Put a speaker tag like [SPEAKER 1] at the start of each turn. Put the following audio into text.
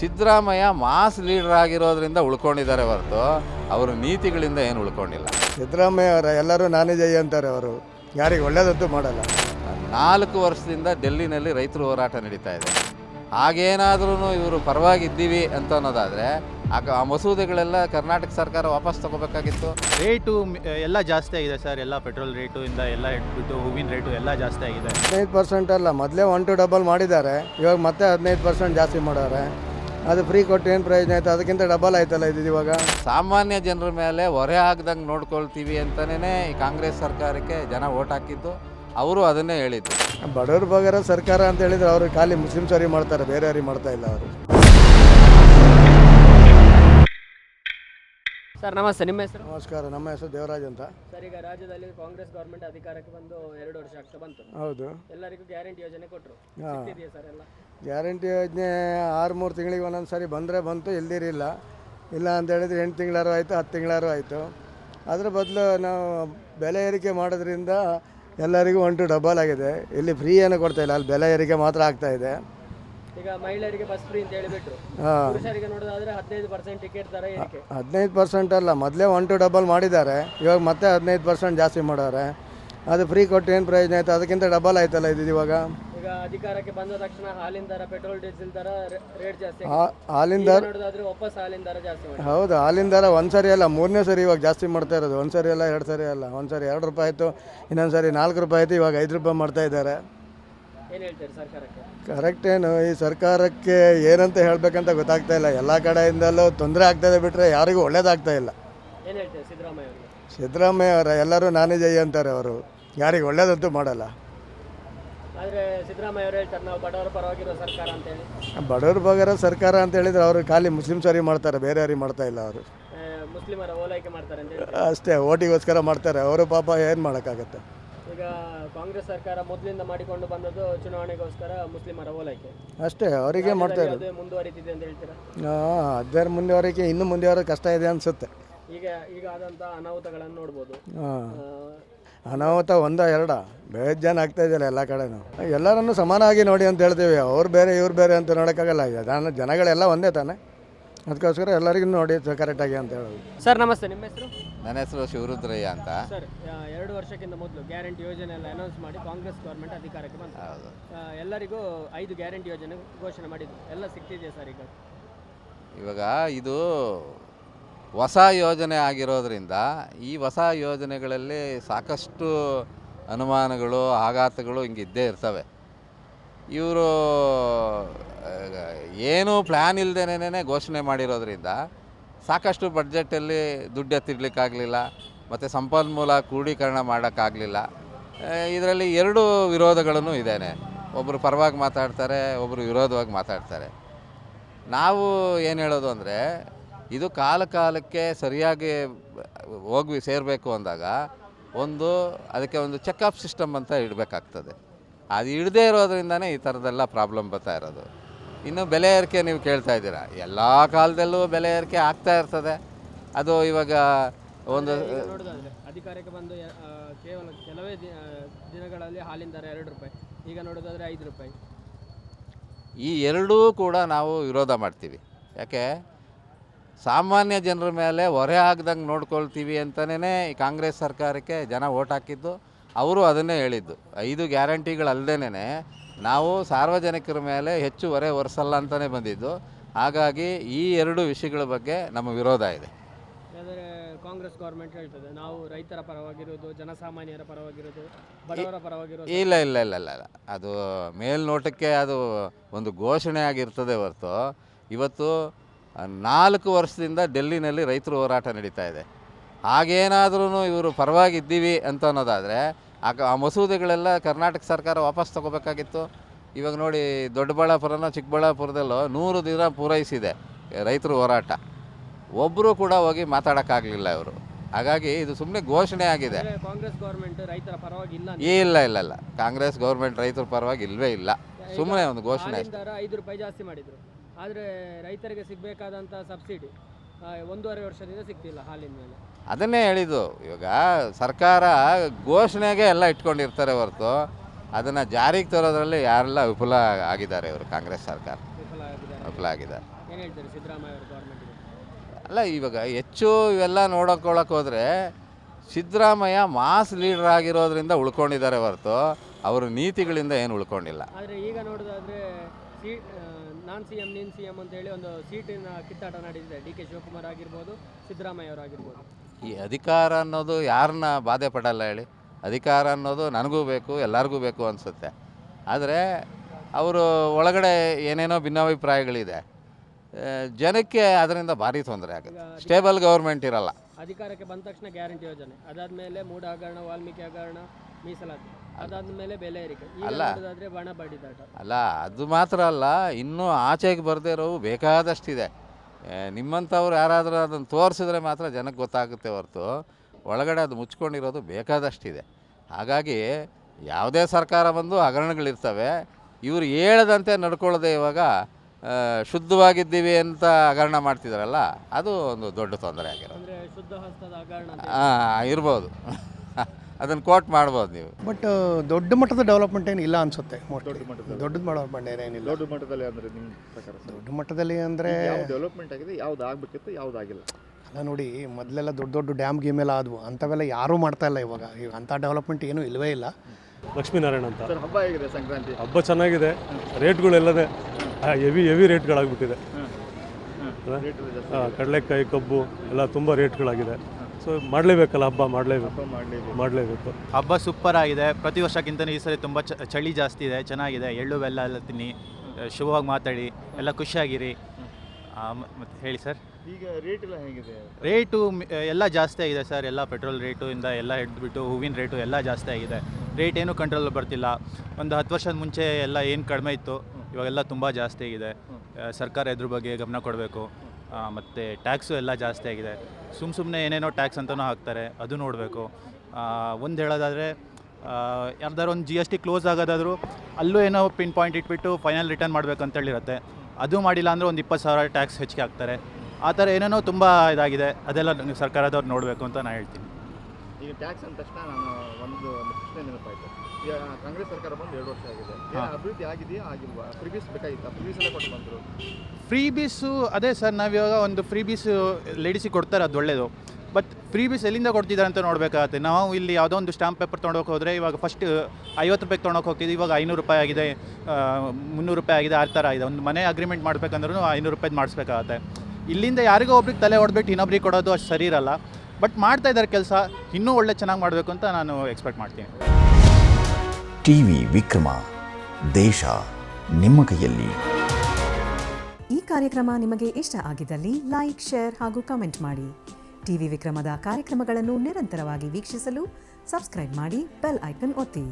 [SPEAKER 1] Siddaramaiah mass leader ಆಗಿರೋದ್ರಿಂದ ಉಳ್ಕೊಂಡಿದ್ದಾರೆ ಹೊರತು ಅವರು ನೀತಿಗಳಿಂದ ಏನು ಉಳ್ಕೊಂಡಿಲ್ಲ.
[SPEAKER 2] ಸಿದ್ದರಾಮಯ್ಯ ಅವರ ಎಲ್ಲರೂ ನಾನೇ ಜಯ ಅಂತಾರೆ ಅವರು. ಯಾರಿಗೆ ಒಳ್ಳೇದಂತೂ ಮಾಡಲ್ಲ.
[SPEAKER 1] ನಾಲ್ಕು ವರ್ಷದಿಂದ ಡೆಲ್ಲಿನಲ್ಲಿ ರೈತರು ಹೋರಾಟ ನಡೀತಾ ಇದೆ. ಹಾಗೇನಾದ್ರೂ ಇವರು ಪರವಾಗಿದ್ದೀವಿ ಅಂತ ಅನ್ನೋದಾದರೆ ಆ ಮಸೂದೆಗಳೆಲ್ಲ ಕರ್ನಾಟಕ ಸರ್ಕಾರ ವಾಪಸ್ ತಗೋಬೇಕಾಗಿತ್ತು?
[SPEAKER 3] ರೇಟು ಎಲ್ಲ ಜಾಸ್ತಿ ಆಗಿದೆ ಸರ್. ಎಲ್ಲ ಪೆಟ್ರೋಲ್ ರೇಟು ಇಂದ ಎಲ್ಲ ಇಟ್ಬಿಟ್ಟು ಹೂವಿನ ರೇಟು ಎಲ್ಲ ಜಾಸ್ತಿ ಆಗಿದೆ.
[SPEAKER 2] ಹದಿನೈದು ಪರ್ಸೆಂಟ್ ಅಲ್ಲ ಮೊದಲೇ ಒನ್ ಟು ಡಬಲ್ ಮಾಡಿದ್ದಾರೆ. ಇವಾಗ ಮತ್ತೆ ಹದಿನೈದು ಪರ್ಸೆಂಟ್ ಜಾಸ್ತಿ ಮಾಡಾರೆ. ಅದು ಫ್ರೀ ಕೊಟ್ಟು ಏನು ಪ್ರಯೋಜನ ಆಯಿತು? ಅದಕ್ಕಿಂತ ಡಬಲ್ ಆಯ್ತಲ್ಲ ಇದು ಇವಾಗ?
[SPEAKER 1] ಸಾಮಾನ್ಯ ಜನರ ಮೇಲೆ ಹೊರೆ ಆಗ್ದಂಗೆ ನೋಡ್ಕೊಳ್ತೀವಿ ಅಂತಲೇ ಈ ಕಾಂಗ್ರೆಸ್ ಸರ್ಕಾರಕ್ಕೆ ಜನ ಓಟ್ ಹಾಕಿದ್ದು. ಅವರು ಅದನ್ನೇ ಹೇಳಿದ್ದು
[SPEAKER 2] ಬಡವ್ರ ಬಗರ ಸರ್ಕಾರ ಅಂತ ಹೇಳಿದ್ರೆ ಅವರು ಖಾಲಿ ಮುಸ್ಲಿಮ್ಸ್ ಅವ್ರಿಗೆ ಮಾಡ್ತಾರೆ ಬೇರೆ ಅವ್ರಿಗೆ ಮಾಡ್ತಾ ಇಲ್ಲ ಅವರು.
[SPEAKER 4] ಸರ್ ನಮಸ್ತೆ. ನಿಮ್ಮ ಹೆಸರು?
[SPEAKER 2] ನಮಸ್ಕಾರ ನಮ್ಮ ಹೆಸರು ದೇವರಾಜ್ ಅಂತ.
[SPEAKER 4] ಸರ್ ಈಗ ರಾಜ್ಯದಲ್ಲಿ ಕಾಂಗ್ರೆಸ್ ಗೌರ್ಮೆಂಟ್ ಅಧಿಕಾರಕ್ಕೆ ಬಂದು ಎರಡು ವರ್ಷ ಆಗ್ತಾ ಬಂತು.
[SPEAKER 2] ಹೌದು.
[SPEAKER 4] ಎಲ್ಲರಿಗೂ ಗ್ಯಾರಂಟಿ ಯೋಜನೆ ಕೊಟ್ಟರು
[SPEAKER 2] ಹಾಂ.
[SPEAKER 4] ಸರ್ ಎಲ್ಲ?
[SPEAKER 2] ಗ್ಯಾರಂಟಿ ಯೋಜನೆ ಆರು ಮೂರು ತಿಂಗಳಿಗೆ ಒಂದೊಂದು ಸಾರಿ ಬಂದರೆ ಬಂತು ಇಲ್ದಿರಿಲ್ಲ. ಇಲ್ಲ ಅಂತ ಹೇಳಿದ್ರೆ ಎಂಟು ತಿಂಗಳಾರು ಆಯಿತು ಹತ್ತು ತಿಂಗಳಾರು ಆಯಿತು. ಅದ್ರ ಬದಲು ನಾವು ಬೆಲೆ ಏರಿಕೆ ಮಾಡೋದ್ರಿಂದ ಎಲ್ಲರಿಗೂ ಒನ್ ಟು ಡಬಲ್ ಆಗಿದೆ. ಇಲ್ಲಿ ಫ್ರೀ ಏನೂ ಕೊಡ್ತಾ ಇಲ್ಲ ಅಲ್ಲಿ ಬೆಲೆ ಏರಿಕೆ ಮಾತ್ರ ಆಗ್ತಾ ಇದೆ.
[SPEAKER 4] ಈಗ ಮಹಿಳೆಯರಿಗೆ ಬಸ್ ಫ್ರೀ ಅಂತ ಹೇಳಿಬಿಟ್ರು. ಪುರುಷರಿಗೆ ನೋಡೋದಾದ್ರೆ ಹದಿನೈದು ಪರ್ಸೆಂಟ್ ಟಿಕೆಟ್ ದರ ಏರಿಕೆ.
[SPEAKER 2] ಹದಿನೈದು ಪರ್ಸೆಂಟ್ ಅಲ್ಲ ಮೊದಲೇ ಒನ್ ಟು ಡಬಲ್ ಮಾಡಿದ್ದಾರೆ. ಇವಾಗ ಮತ್ತೆ ಹದಿನೈದು ಪರ್ಸೆಂಟ್ ಜಾಸ್ತಿ ಮಾಡಾರೆ ಅದು ಫ್ರೀ ಕೊಟ್ಟು ಏನು ಪ್ರಯೋಜನ ಆಯಿತು? ಅದಕ್ಕಿಂತ ಡಬಲ್ ಆಯ್ತಲ್ಲ ಇದು ಇವಾಗ?
[SPEAKER 4] ಈಗ ಅಧಿಕಾರಕ್ಕೆ ಬಂದ ತಕ್ಷಣ ಹಾಲಿನ ದರ ಪೆಟ್ರೋಲ್ ಡೀಸೆಲ್ ದರ ರೇಟ್ ಜಾಸ್ತಿ.
[SPEAKER 2] ಹಾ- ಹಾಲಿನ ದರ
[SPEAKER 4] ನೋಡೋದಾದ್ರೆ ವಾಪಸ್ ಹಾಲಿನ ದರ ಜಾಸ್ತಿ ಮಾಡಿ
[SPEAKER 2] ಹೌದು ಹಾಲಿನ ದರ ಒಂದು ಸರಿ ಅಲ್ಲ ಮೂರನೇ ಸರಿ ಇವಾಗ ಜಾಸ್ತಿ ಮಾಡ್ತಾ ಇರೋದು. ಒಂದು ಸರಿ ಅಲ್ಲ ಎರಡು ಸರಿ ಅಲ್ಲ ಒಂದು ಸರಿ ಎರಡು ರೂಪಾಯಿ ಆಯಿತು ಇನ್ನೊಂದ್ಸರಿ ನಾಲ್ಕು ರೂಪಾಯಿ ಆಯಿತು ಇವಾಗ ಐದು ರೂಪಾಯಿ ಮಾಡ್ತಾ ಇದ್ದಾರೆ.
[SPEAKER 4] ಏನು ಹೇಳ್ತೀರಿ ಸರ್ಕಾರಕ್ಕೆ?
[SPEAKER 2] ಕರೆಕ್ಟ್ ಏನು ಈ ಸರ್ಕಾರಕ್ಕೆ ಏನಂತ ಹೇಳಬೇಕಂತ ಗೊತ್ತಾಗ್ತಾ ಇಲ್ಲ. ಎಲ್ಲ ಕಡೆಯಿಂದಲೂ ತೊಂದರೆ ಆಗ್ತಾಯಿದೆ ಬಿಟ್ಟರೆ ಯಾರಿಗೂ ಒಳ್ಳೇದಾಗ್ತಾ ಇಲ್ಲ.
[SPEAKER 4] ಏನು ಹೇಳ್ತೀರಿ ಸಿದ್ದರಾಮಯ್ಯ ಅವರಿಗೆ?
[SPEAKER 2] ಸಿದ್ದರಾಮಯ್ಯ ಅವರ ಎಲ್ಲರೂ ನಾನೇ ಜಯ ಅಂತಾರೆ ಅವರು. ಯಾರಿಗೆ ಒಳ್ಳೇದಂತೂ ಮಾಡಲ್ಲ.
[SPEAKER 4] ಆದರೆ ಸಿದ್ದರಾಮಯ್ಯ ಅವರು ಹೇಳ್ತಾರೆ ನಾವು ಬಡವರ ಪರವಾಗಿರೋ ಸರ್ಕಾರ ಅಂತೇಳಿ
[SPEAKER 2] ಬಡವ್ರ ಬಗರ ಸರ್ಕಾರ ಅಂತ ಹೇಳಿದ್ರೆ ಅವರು ಖಾಲಿ ಮುಸ್ಲಿಮ್ಸ್ ಅವ್ರಿಗೆ ಮಾಡ್ತಾರೆ ಬೇರೆ ಯಾರಿಗೆ ಮಾಡ್ತಾ ಇಲ್ಲ ಅವರು.
[SPEAKER 4] ಮುಸ್ಲಿಮರ ಓಲೈಕೆ ಮಾಡ್ತಾರೆ ಅಂತ
[SPEAKER 2] ಅಷ್ಟೇ ಓಟಿಗೋಸ್ಕರ ಮಾಡ್ತಾರೆ. ಅವರು ಪಾಪ ಏನು ಮಾಡೋಕ್ಕಾಗತ್ತೆ?
[SPEAKER 4] ಈಗ ಕಾಂಗ್ರೆಸ್ ಸರ್ಕಾರ ಮೊದಲಿಂದ ಮಾಡಿಕೊಂಡು ಬಂದದ್ದು ಚುನಾವಣೆಗೋಸ್ಕರ ಮುಸ್ಲಿಮರ ಓಲೈಕೆ.
[SPEAKER 2] ಅಷ್ಟೇ ಅವರಿಗೆ ಮಾಡ್ತಾ ಇರೋದು.
[SPEAKER 4] ಅದೇ ಮುಂದುವರಿತಿದೆ ಅಂತ ಹೇಳ್ತೀರಾ?
[SPEAKER 2] ಅದರ ಮುಂದುವರಿಕೆ ಇನ್ನು ಮುಂದೆವರೆಗೆ ಕಷ್ಟ ಇದೆ ಅನಿಸುತ್ತೆ.
[SPEAKER 4] ಈಗ ಈಗ ಆದಂಥ ಅನಾಹುತಗಳನ್ನು ನೋಡ್ಬೋದು.
[SPEAKER 2] ಅನಾಹುತ ಒಂದ ಎರಡ ಬೇಜಾನ್ ಆಗ್ತಾ ಇದೆಯಲ್ಲ ಎಲ್ಲ ಕಡೆನೂ. ಎಲ್ಲರನ್ನು ಸಮಾನವಾಗಿ ನೋಡಿ ಅಂತ ಹೇಳ್ತೀವಿ ಅವ್ರು ಬೇರೆ ಇವ್ರು ಬೇರೆ ಅಂತ ನೋಡೋಕ್ಕಾಗಲ್ಲ ಜನ ಜನಗಳೆಲ್ಲ ಒಂದೇ ತಾನೆ. ಅದಕ್ಕೋಸ್ಕರ ಎಲ್ಲರಿಗೂ ನೋಡಿ ಕರೆಕ್ಟಾಗಿ ಅಂತ ಹೇಳೋದು.
[SPEAKER 4] ಸರ್ ನಮಸ್ತೆ. ನಿಮ್ಮ ಹೆಸರು?
[SPEAKER 1] ನನ್ನ ಹೆಸರು ಶಿವರುದ್ರಯ್ಯ ಅಂತ.
[SPEAKER 4] ಸರ್ ಆ, ಎರಡು ವರ್ಷಕ್ಕಿಂತ ಮೊದಲು ಗ್ಯಾರಂಟಿ ಯೋಜನೆ ಎಲ್ಲ ಅನೌನ್ಸ್ ಮಾಡಿ ಕಾಂಗ್ರೆಸ್ ಗೌರ್ಮೆಂಟ್ ಅಧಿಕಾರಕ್ಕೆ ಬಂತು.
[SPEAKER 1] ಹೌದು.
[SPEAKER 4] ಆ, ಎಲ್ಲರಿಗೂ ಐದು ಗ್ಯಾರಂಟಿ ಯೋಜನೆ ಘೋಷಣೆ ಮಾಡಿದ್ರು ಎಲ್ಲ ಸಿಗ್ತಿದೆಯಾ ಸರ್ ಈಗ?
[SPEAKER 1] ಇವಾಗ ಇದು ಹೊಸ ಯೋಜನೆ ಆಗಿರೋದ್ರಿಂದ ಈ ಹೊಸ ಯೋಜನೆಗಳಲ್ಲಿ ಸಾಕಷ್ಟು ಅನುಮಾನಗಳು ಆಘಾತಗಳು ಹಿಂಗಿದ್ದೇ ಇರ್ತವೆ. ಇವರು ಏನೂ ಪ್ಲ್ಯಾನ್ ಇಲ್ಲದೇನೆ ಘೋಷಣೆ ಮಾಡಿರೋದ್ರಿಂದ ಸಾಕಷ್ಟು ಬಡ್ಜೆಟಲ್ಲಿ ದುಡ್ಡು ಎತ್ತಿಡ್ಲಿಕ್ಕಾಗಲಿಲ್ಲ, ಮತ್ತು ಸಂಪನ್ಮೂಲ ಕ್ರೋಢೀಕರಣ ಮಾಡೋಕ್ಕಾಗಲಿಲ್ಲ. ಇದರಲ್ಲಿ ಎರಡು ವಿರೋಧಗಳನ್ನು ಇದ್ದೇನೆ ಒಬ್ಬರು ಪರವಾಗಿ ಮಾತಾಡ್ತಾರೆ ಒಬ್ಬರು ವಿರೋಧವಾಗಿ ಮಾತಾಡ್ತಾರೆ. ನಾವು ಏನು ಹೇಳೋದು ಅಂದರೆ, ಇದು ಕಾಲ ಕಾಲಕ್ಕೆ ಸರಿಯಾಗಿ ಹೋಗಿ ಸೇರಬೇಕು ಅಂದಾಗ ಒಂದು ಅದಕ್ಕೆ ಒಂದು ಚೆಕಪ್ ಸಿಸ್ಟಮ್ ಅಂತ ಇಡಬೇಕಾಗ್ತದೆ. ಅದು ಇಡದೇ ಇರೋದ್ರಿಂದನೇ ಈ ಥರದ್ದೆಲ್ಲ ಪ್ರಾಬ್ಲಮ್ ಬರ್ತಾ ಇರೋದು. ಇನ್ನು ಬೆಲೆ ಏರಿಕೆ ನೀವು ಕೇಳ್ತಾ ಇದ್ದೀರಾ? ಎಲ್ಲ ಕಾಲದಲ್ಲೂ ಬೆಲೆ ಏರಿಕೆ ಆಗ್ತಾ ಇರ್ತದೆ. ಅದು ಇವಾಗ ಒಂದು
[SPEAKER 4] ಈಗ ನೋಡೋದಾದ್ರೆ ಅಧಿಕಾರಕ್ಕೆ ಬಂದು ಆ, ಕೇವಲ ಕೆಲವೇ ದಿ- ಆ, ದಿನಗಳಲ್ಲಿ ಹಾಲಿನ ದರ ಎರಡು ರೂಪಾಯಿ ಈಗ ನೋಡೋದಾದ್ರೆ ಐದು ರೂಪಾಯಿ.
[SPEAKER 1] ಈ ಎರಡೂ ಕೂಡ ನಾವು ವಿರೋಧ ಮಾಡ್ತೀವಿ. ಯಾಕೆ? ಸಾಮಾನ್ಯ ಜನರ ಮೇಲೆ ಹೊರೆ ಆಗ್ದಂಗೆ ನೋಡ್ಕೊಳ್ತೀವಿ ಅಂತಲೇ ಈ ಕಾಂಗ್ರೆಸ್ ಸರ್ಕಾರಕ್ಕೆ ಜನ ಓಟ್ ಹಾಕಿದ್ದು. ಅವರು ಅದನ್ನೇ ಹೇಳಿದ್ದು. ಐದು ಗ್ಯಾರಂಟಿಗಳಲ್ಲದೇನೆ ನಾವು ಸಾರ್ವಜನಿಕರ ಮೇಲೆ ಹೆಚ್ಚು ಹೊರೆ ಹೊರಿಸಲ್ಲ ಅಂತಲೇ ಬಂದಿದ್ದು. ಹಾಗಾಗಿ ಈ ಎರಡು ವಿಷಯಗಳ ಬಗ್ಗೆ ನಮ್ಮ ವಿರೋಧ ಇದೆ.
[SPEAKER 4] ಕಾಂಗ್ರೆಸ್ ಗೌರ್ಮೆಂಟ್ ಹೇಳ್ತದೆ ನಾವು ರೈತರ ಪರವಾಗಿರೋದು ಜನಸಾಮಾನ್ಯರ ಪರವಾಗಿರೋದು ಬಡವರ ಪರವಾಗಿರೋದು.
[SPEAKER 1] ಇಲ್ಲ ಇಲ್ಲ ಇಲ್ಲ ಇಲ್ಲ ಇಲ್ಲ. ಅದು ಮೇಲ್ನೋಟಕ್ಕೆ ಅದು ಒಂದು ಘೋಷಣೆ ಆಗಿರ್ತದೆ ಹೊರತು. ಇವತ್ತು ಆ, ನಾಲ್ಕು ವರ್ಷದಿಂದ ಡೆಲ್ಲಿನಲ್ಲಿ ರೈತರು ಹೋರಾಟ ನಡೀತಾ ಇದೆ. ಹಾಗೇನಾದ್ರೂ ಇವರು ಪರವಾಗಿದ್ದೀವಿ ಅಂತ ಅನ್ನೋದಾದರೆ ಆ ಮಸೂದೆಗಳೆಲ್ಲ ಕರ್ನಾಟಕ ಸರ್ಕಾರ ವಾಪಸ್ ತಗೋಬೇಕಾಗಿತ್ತು. ಇವಾಗ ನೋಡಿ ದೊಡ್ಡಬಳ್ಳಾಪುರನ ಚಿಕ್ಕಬಳ್ಳಾಪುರದಲ್ಲೂ ನೂರು ದಿನ ಪೂರೈಸಿದೆ ರೈತರು ಹೋರಾಟ. ಒಬ್ಬರು ಕೂಡ ಹೋಗಿ ಮಾತಾಡೋಕ್ಕಾಗಲಿಲ್ಲ ಇವರು. ಹಾಗಾಗಿ ಇದು ಸುಮ್ಮನೆ ಘೋಷಣೆ ಆಗಿದೆ.
[SPEAKER 4] ಕಾಂಗ್ರೆಸ್ ಗೌರ್ಮೆಂಟ್ ರೈತರ ಪರವಾಗಿ ಇಲ್ಲ
[SPEAKER 1] ಇಲ್ಲ ಇಲ್ಲ ಇಲ್ಲ. ಕಾಂಗ್ರೆಸ್ ಗೌರ್ಮೆಂಟ್ ರೈತರ ಪರವಾಗಿ ಇಲ್ಲವೇ ಇಲ್ಲ. ಸುಮ್ಮನೆ ಒಂದು ಘೋಷಣೆ
[SPEAKER 4] ಹಾಲಿನ
[SPEAKER 1] ಅಷ್ಟೇ.
[SPEAKER 4] ದರ ಐದು ರೂಪಾಯಿ ಜಾಸ್ತಿ ಮಾಡಿದ್ರು. ಆದರೆ ರೈತರಿಗೆ ಸಿಗಬೇಕಾದಂಥ ಸಬ್ಸಿಡಿ ಒಂದೂವರೆ ವರ್ಷದಿಂದ ಸಿಗ್ತಿಲ್ಲ ಹಾಲಿನ ಮೇಲೆ.
[SPEAKER 1] ಅದನ್ನೇ ಹೇಳಿದ್ದು. ಇವಾಗ ಸರ್ಕಾರ ಘೋಷಣೆಗೆ ಎಲ್ಲ ಇಟ್ಕೊಂಡಿರ್ತಾರೆ ಹೊರತು. ಅದನ್ನು ಜಾರಿಗೆ ತರೋದ್ರಲ್ಲಿ ಯಾರೆಲ್ಲ ವಿಫಲ ಆಗಿದ್ದಾರೆ ಇವರು ಕಾಂಗ್ರೆಸ್ ಸರ್ಕಾರ.
[SPEAKER 4] ವಿಫಲ ಆಗಿದೆ
[SPEAKER 1] ಆಗಿದ್ದಾರೆ ಅಲ್ಲ ಇವಾಗ ಹೆಚ್ಚು ಇವೆಲ್ಲ ನೋಡೋಕೊಳಕ್ಕೆ ಹೋದರೆ ಸಿದ್ದರಾಮಯ್ಯ ಮಾಸ್ ಲೀಡರ್ ಆಗಿರೋದ್ರಿಂದ ಉಳ್ಕೊಂಡಿದ್ದಾರೆ ಹೊರತು. ಅವರು ನೀತಿಗಳಿಂದ ಏನು ಉಳ್ಕೊಂಡಿಲ್ಲ.
[SPEAKER 4] ಆದರೆ ಈಗ ನೋಡೋದಾದ್ರೆ ನಾನ್ ಸಿ ಎಂ ನೀನ್ ಸಿ ಎಂ ಅಂತೇಳಿ ಒಂದು ಸೀಟಿನ ಕಿತ್ತಾಟ ನಡೆದಿದೆ ಡಿ ಕೆ ಶಿವಕುಮಾರ್ ಆಗಿರ್ಬೋದು ಸಿದ್ದರಾಮಯ್ಯ ಅವರು ಆಗಿರ್ಬೋದು.
[SPEAKER 1] ಈ ಅಧಿಕಾರ ಅನ್ನೋದು ಯಾರನ್ನ ಬಾಧೆ ಪಡಲ್ಲ ಹೇಳಿ. ಅಧಿಕಾರ ಅನ್ನೋದು ನನಗೂ ಬೇಕು ಎಲ್ಲರಿಗೂ ಬೇಕು ಅನಿಸುತ್ತೆ. ಆದರೆ ಅವರು ಒಳಗಡೆ ಏನೇನೋ ಭಿನ್ನಾಭಿಪ್ರಾಯಗಳಿದೆ ಜನಕ್ಕೆ ಅದರಿಂದ ಭಾರಿ ತೊಂದರೆ ಆಗುತ್ತೆ. ಸ್ಟೇಬಲ್ ಗೌರ್ಮೆಂಟ್ ಇರಲ್ಲ.
[SPEAKER 4] ಅಧಿಕಾರಕ್ಕೆ ಬಂದ ತಕ್ಷಣ ಗ್ಯಾರಂಟಿ ಯೋಜನೆ. ಅದಾದ್ಮೇಲೆ ಮೂಡ ಹಗರಣ ವಾಲ್ಮೀಕಿ ಹಗರಣ ಮೀಸಲಾತಿ. ಅದಾದ್ಮೇಲೆ ಬೆಲೆ ಏರಿಕೆ.
[SPEAKER 1] ಅಲ್ಲ. ಅಲ್ಲ ಅದು ಮಾತ್ರ ಅಲ್ಲ ಇನ್ನೂ ಆಚೆಗೆ ಬರದೇ ಇರೋವು ಬೇಕಾದಷ್ಟಿದೆ. ನಿಮ್ಮಂಥವ್ರು ಯಾರಾದರೂ ಅದನ್ನು ತೋರಿಸಿದ್ರೆ ಮಾತ್ರ ಜನಕ್ಕೆ ಗೊತ್ತಾಗುತ್ತೆ ಹೊರತು. ಒಳಗಡೆ ಅದು ಮುಚ್ಕೊಂಡಿರೋದು ಬೇಕಾದಷ್ಟಿದೆ. ಹಾಗಾಗಿ ಯಾವುದೇ ಸರ್ಕಾರ ಬಂದು ಹಗರಣಗಳಿರ್ತವೆ. ಇವರು ಹೇಳದಂತೆ ನಡ್ಕೊಳ್ಳದೆ ಇವಾಗ ಶುದ್ಧವಾಗಿದ್ದೀವಿ ಅಂತ ಹಗರಣ ಮಾಡ್ತಿದ್ದಾರಲ್ಲ ಅದು ಒಂದು ದೊಡ್ಡ ತೊಂದರೆ ಆಗಿರೋದು. ಹಾಂ ಇರ್ಬೋದು. ಅದನ್ನು ಕೋಟ್ ಮಾಡ್ಬೋದು ನೀವು.
[SPEAKER 5] ಬಟ್ ದೊಡ್ಡ ಮಟ್ಟದ ಡೆವಲಪ್ಮೆಂಟ್ ಏನಿಲ್ಲ ಇಲ್ಲ ಅನ್ಸುತ್ತೆ ದೊಡ್ಡ
[SPEAKER 6] ಮಟ್ಟದಲ್ಲಿ
[SPEAKER 5] ದೊಡ್ಡ ಡೆವಲಪ್ಮೆಂಟ್ ಏನಿಲ್ಲ
[SPEAKER 6] ದೊಡ್ಡ ಮಟ್ಟದಲ್ಲಿ ಅಂದ್ರೆ ನಿಮ್ಮ ಪ್ರಕಾರ ಸರ್?
[SPEAKER 5] ದೊಡ್ಡ ಮಟ್ಟದಲ್ಲಿ ಅಂದರೆ
[SPEAKER 6] ಯಾವ ಡೆವಲಪ್ಮೆಂಟ್ ಆಗಿದೆ ಯಾವ್ದು ಆಗ್ಬೇಕಿತ್ತು ಯಾವ್ದು ಆಗಿಲ್ಲ?
[SPEAKER 5] ಅಲ್ಲ ನೋಡಿ ಮೊದಲೆಲ್ಲ ದೊಡ್ಡ ದೊಡ್ಡ ಡ್ಯಾಮ್ ಗೇಮ್ ಎಲ್ಲ ಆದವು. ಅಂಥವೆಲ್ಲ ಯಾರೂ ಮಾಡ್ತಾ ಇಲ್ಲ ಇವಾಗ. ಈಗ ಅಂಥ ಡೆವಲಪ್ಮೆಂಟ್ ಏನೂ ಇಲ್ಲವೇ ಇಲ್ಲ.
[SPEAKER 7] ಲಕ್ಷ್ಮೀನಾರಾಯಣ ಅಂತ.
[SPEAKER 6] ಸರ್ ಹಬ್ಬ ಹೇಗಿದೆ ಸಂಕ್ರಾಂತಿ?
[SPEAKER 7] ಹಬ್ಬ ಚೆನ್ನಾಗಿದೆ. ರೇಟ್ಗಳೆಲ್ಲದೆ ಹೆವಿ ಹೆವಿ ರೇಟ್ಗಳಾಗ್ಬಿಟ್ಟಿದೆ.
[SPEAKER 6] ರೇಟ್ ಜಾಸ್ತಿ
[SPEAKER 7] ಆ, ಕಡಲೆಕಾಯಿ ಕಬ್ಬು ಎಲ್ಲ ತುಂಬ ರೇಟ್ಗಳಾಗಿದೆ. ಸೊ ಮಾಡಲೇಬೇಕಲ್ಲ ಹಬ್ಬ ಮಾಡಲೇಬೇಕು.
[SPEAKER 6] ಮಾಡಲೇಬೇಕು.
[SPEAKER 7] ಮಾಡಲೇಬೇಕು.
[SPEAKER 3] ಹಬ್ಬ ಸೂಪರ್ ಆಗಿದೆ. ಪ್ರತಿ ವರ್ಷಕ್ಕಿಂತ ಈ ಸರಿ ತುಂಬ ಚ- ಚಳಿ ಜಾಸ್ತಿ ಇದೆ ಚೆನ್ನಾಗಿದೆ. ಎಳ್ಳು ಬೆಲ್ಲ ಎಲ್ಲ ತಿನ್ನಿ. ಶುಭವಾಗಿ ಮಾತಾಡಿ. ಎಲ್ಲ ಖುಷಿಯಾಗಿರಿ. ಮತ್ತು ಹೇಳಿ ಸರ್
[SPEAKER 6] ಈಗ ರೇಟ್ ಎಲ್ಲ ಹೇಗಿದೆ?
[SPEAKER 3] ರೇಟು ಎಲ್ಲ ಜಾಸ್ತಿ ಆಗಿದೆ ಸರ್ ಎಲ್ಲ ಪೆಟ್ರೋಲ್ ರೇಟು ಇಂದ ಎಲ್ಲ ಹಿಡಿದ್ಬಿಟ್ಟು ಹೂವಿನ ರೇಟು ಎಲ್ಲ ಜಾಸ್ತಿ ಆಗಿದೆ. ರೇಟ್ ಏನು ಕಂಟ್ರೋಲ್ ಬರ್ತಿಲ್ಲ. ಒಂದು ಹತ್ತು ವರ್ಷದ ಮುಂಚೆ ಎಲ್ಲ ಏನು ಕಡಿಮೆ ಇತ್ತು ಇವಾಗೆಲ್ಲ ತುಂಬ ಜಾಸ್ತಿ ಆಗಿದೆ. ಸರ್ಕಾರ ಇದ್ರ ಬಗ್ಗೆ ಗಮನ ಕೊಡಬೇಕು. ಮತ್ತು ಟ್ಯಾಕ್ಸು ಎಲ್ಲ ಜಾಸ್ತಿ ಆಗಿದೆ. ಸುಮ್ಮ ಸುಮ್ಮನೆ ಏನೇನೋ ಟ್ಯಾಕ್ಸ್ ಅಂತಲೂ ಹಾಕ್ತಾರೆ, ಅದು ನೋಡಬೇಕು. ಒಂದು ಹೇಳೋದಾದರೆ ಯಾರ್ದಾರು ಒಂದು ಜಿ ಎಸ್ ಟಿ ಕ್ಲೋಸ್ ಆಗೋದಾದರೂ ಅಲ್ಲೂ ಏನೋ ಪಿನ್ ಪಾಯಿಂಟ್ ಇಟ್ಬಿಟ್ಟು ಫೈನಲ್ ರಿಟರ್ನ್ ಮಾಡಬೇಕು ಅಂತೇಳಿರುತ್ತೆ ಅದು ಮಾಡಿಲ್ಲ ಅಂದರೆ ಒಂದು ಇಪ್ಪತ್ತು ಸಾವಿರ ಟ್ಯಾಕ್ಸ್ ಹೆಚ್ಚಿಗೆ ಹಾಕ್ತಾರೆ. ಆ ಥರ ಏನೇನೋ ತುಂಬ ಇದಾಗಿದೆ, ಅದೆಲ್ಲ ಸರ್ಕಾರದವ್ರು ನೋಡಬೇಕು ಅಂತ ನಾನು ಹೇಳ್ತೀನಿ.
[SPEAKER 6] ಈಗ ಟ್ಯಾಕ್ಸ್ ಅಂದ ತಕ್ಷಣ ನಾನು ಒಂದು ಒಂದು ಪ್ರಶ್ನೆ ನೆನಪಾಯ್ತು. ಈಗ ಕಾಂಗ್ರೆಸ್ ಸರ್ಕಾರ ಬಂದು ಎರಡು ವರ್ಷ ಆಗಿದೆ. ಏನು ಅಭಿವೃದ್ಧಿ ಆಗಿದೆಯಾ ಆಗಿಲ್ವಾ? ಫ್ರೀ ಬೀಸ್ ಬೇಕಾಗಿತ್ತು? ಫ್ರೀ ಎಲ್ಲ ಕೊಟ್ಟು ಬಂದರು.
[SPEAKER 3] ಫ್ರೀ ಬೀಸು ಅದೇ ಸರ್ ನಾವಿವಾಗ ಒಂದು ಫ್ರೀ ಬೀಸು ಲೇಡೀಸಿಗೆ ಕೊಡ್ತಾರೆ ಅದು ಒಳ್ಳೆಯದು ಬಟ್ ಫ್ರೀ ಬೀಸ್ ಎಲ್ಲಿಂದ ಕೊಡ್ತಿದ್ದಾರೆ ಅಂತ ನೋಡಬೇಕಾಗತ್ತೆ. ನಾವು ಇಲ್ಲಿ ಯಾವುದೋ ಒಂದು ಸ್ಟಾಂಪ್ ಪೇಪರ್ ತೊಗೊಂಡೋಗಿ ಹೋದರೆ ಇವಾಗ ಫಸ್ಟ್ ಐವತ್ತು ರೂಪಾಯಿಗೆ ತೊಗೊಂಡೋಗಿ ಹೋಗ್ತಿದ್ವಿ ಇವಾಗ ಐನೂರು ರೂಪಾಯಿ ಆಗಿದೆ ಮುನ್ನೂರು ರೂಪಾಯಿ ಆಗಿದೆ ಆ ಥರ ಇದೆ. ಒಂದು ಮನೆ ಅಗ್ರಿಮೆಂಟ್ ಮಾಡಬೇಕಂದ್ರೂ ಐನೂರು ರೂಪಾಯಿ ಮಾಡಿಸ್ಬೇಕಾಗತ್ತೆ. ಇಲ್ಲಿಂದ ಯಾರಿಗೋ ಒಬ್ರಿಗೆ ತಲೆ ಹೊಡ್ಬಿಟ್ಟು ಇನ್ನೊಬ್ರಿಗೆ ಕೊಡೋದು ಅಷ್ಟು ಸರಿ ಇರಲ್ಲ. ಬಟ್ ಮಾಡ್ತಾ ಇದ್ದಾರೆ ಕೆಲಸ ಇನ್ನೂ ಒಳ್ಳೆ ಚೆನ್ನಾಗಿ ಮಾಡಬೇಕು ಅಂತ ನಾನು ಎಕ್ಸ್ಪೆಕ್ಟ್ ಮಾಡ್ತೀನಿ.
[SPEAKER 8] ಟಿ ವಿ ವಿಕ್ರಮ ದೇಶ ನಿಮ್ಮ ಕೈಯಲ್ಲಿ.
[SPEAKER 9] ಈ ಕಾರ್ಯಕ್ರಮ ನಿಮಗೆ ಇಷ್ಟ ಆಗಿದ್ದಲ್ಲಿ ಲೈಕ್ ಶೇರ್ ಹಾಗೂ ಕಮೆಂಟ್ ಮಾಡಿ. ಟಿವಿ ವಿಕ್ರಮದ ಕಾರ್ಯಕ್ರಮಗಳನ್ನು ನಿರಂತರವಾಗಿ ವೀಕ್ಷಿಸಲು ಸಬ್ಸ್ಕ್ರೈಬ್ ಮಾಡಿ ಬೆಲ್ ಐಕನ್ ಒತ್ತಿ.